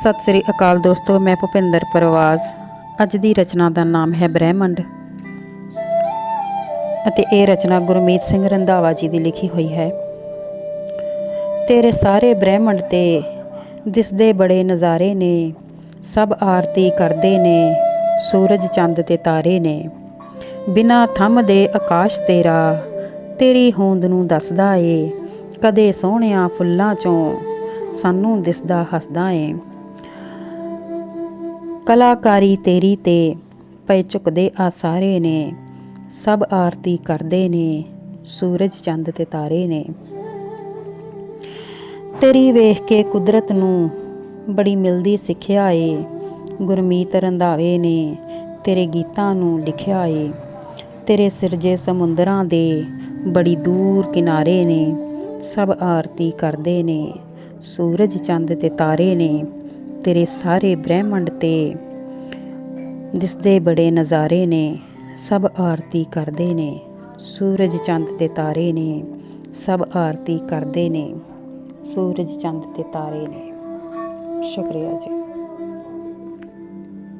ਸਤਿ ਸ੍ਰੀ ਅਕਾਲ ਦੋਸਤੋ, ਮੈਂ ਭੁਪਿੰਦਰ ਪਰਵਾਜ਼। ਅੱਜ ਦੀ ਰਚਨਾ ਦਾ ਨਾਮ ਹੈ ਬ੍ਰਹਿਮੰਡ। ਅਤੇ ਇਹ ਰਚਨਾ ਗੁਰਮੀਤ ਸਿੰਘ ਰੰਧਾਵਾ ਜੀ ਦੀ ਲਿਖੀ ਹੋਈ ਹੈ। ਤੇਰੇ ਸਾਰੇ ਬ੍ਰਹਿਮੰਡ ਤੇ ਦਿਸਦੇ ਬੜੇ ਨਜ਼ਾਰੇ ਨੇ, ਸਭ ਆਰਤੀ ਕਰਦੇ ਨੇ, ਸੂਰਜ ਚੰਦ ਤੇ ਤਾਰੇ ਨੇ। ਬਿਨਾ ਥੰਮ ਦੇ ਆਕਾਸ਼ ਤੇਰਾ, ਤੇਰੀ ਹੋਂਦ ਨੂੰ ਦੱਸਦਾ ਏ। ਕਦੇ ਸੋਹਣਿਆਂ ਫੁੱਲਾਂ ਚੋਂ ਸਾਨੂੰ ਦਿਸਦਾ ਹੱਸਦਾ ਏ। ਕਲਾਕਾਰੀ ਤੇਰੀ ਤੇ ਪਏ ਝੁਕਦੇ ਆ ਸਾਰੇ ਨੇ, ਸਭ ਆਰਤੀ ਕਰਦੇ ਨੇ, ਸੂਰਜ ਚੰਦ ਤੇ ਤਾਰੇ ਨੇ। ਤੇਰੀ ਵੇਖ ਕੇ ਕੁਦਰਤ ਨੂੰ ਬੜੀ ਮਿਲਦੀ ਸਿੱਖਿਆ ਏ, ਗੁਰਮੀਤ ਰੰਧਾਵੇ ਨੇ ਤੇਰੇ ਗੀਤਾਂ ਨੂੰ ਲਿਖਿਆ ਏ। ਤੇਰੇ ਸਿਰਜੇ ਸਮੁੰਦਰਾਂ ਦੇ ਬੜੀ ਦੂਰ ਕਿਨਾਰੇ ਨੇ, ਸਭ ਆਰਤੀ ਕਰਦੇ ਨੇ, ਸੂਰਜ ਚੰਦ ਤੇ ਤਾਰੇ ਨੇ। ਤੇਰੇ ਸਾਰੇ ਬ੍ਰਹਿਮੰਡ ਤੇ ਦਿਸਦੇ ਬੜੇ ਨਜ਼ਾਰੇ ਨੇ, ਸਭ ਆਰਤੀ ਕਰਦੇ ਨੇ, ਸੂਰਜ ਚੰਦ ਤੇ ਤਾਰੇ ਨੇ, ਸਭ ਆਰਤੀ ਕਰਦੇ ਨੇ, ਸੂਰਜ ਚੰਦ ਤੇ ਤਾਰੇ ਨੇ। ਸ਼ੁਕਰੀਆ ਜੀ।